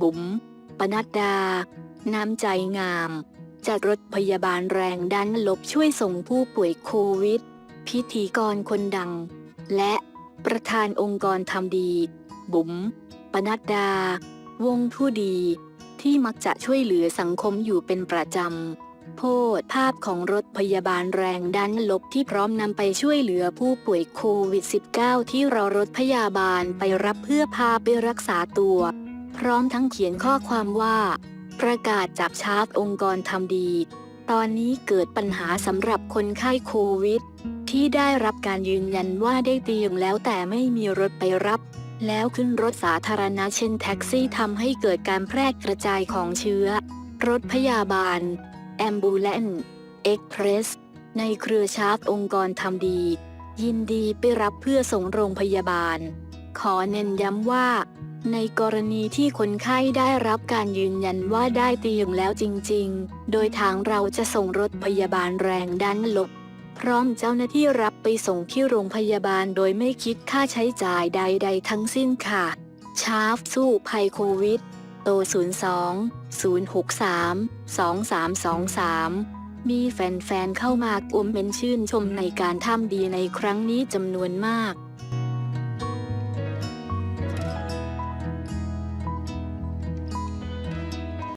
บุ๋ม ปนัดดา น้ำใจงาม จัดรถพยาบาลแรงดันลบช่วยส่งผู้ป่วยโควิด พิธีกรคนดัง และประธานองค์กรทำดี บุ๋ม ปนัดดา วงผู้ดี ที่มักจะช่วยเหลือสังคมอยู่เป็นประจำ โพสภาพของรถพยาบาลแรงดันลบที่พร้อมนำไปช่วยเหลือผู้ป่วยโควิด -19 ที่รอรถพยาบาลไปรับเพื่อพาไปรักษาตัว พร้อมทั้งเขียนข้อความว่า ประกาศจากชาร์ตองค์กรทำดี ตอนนี้เกิดปัญหาสำหรับคนไข้โควิด ที่ได้รับการยืนยันว่าได้เตียงแล้วแต่ไม่มีรถไปรับ แล้วขึ้นรถสาธารณะเช่นแท็กซี่ทำให้เกิดการแพร่กระจายของเชื้อ รถพยาบาล แอมบูเลนเอ็กเพรส ในเครือชาร์ตองค์กรทำดี ยินดีไปรับเพื่อส่งโรงพยาบาล ขอเน้นย้ำว่า ในกรณีที่คนไข้ได้รับการยืนยันว่าได้เตียงแล้วจริง ๆ โดยทางเราจะส่งรถพยาบาลแรงดันลบ พร้อมเจ้าหน้าที่รับไปส่งที่โรงพยาบาลโดยไม่คิดค่าใช้จ่ายใด ๆ ทั้งสิ้นค่ะ ชาร์ฟสู้ภัยโควิด โต 02 063 2323มีแฟนๆ เข้ามาอุมเมนชื่นชมในการทำดีในครั้งนี้จำนวนมาก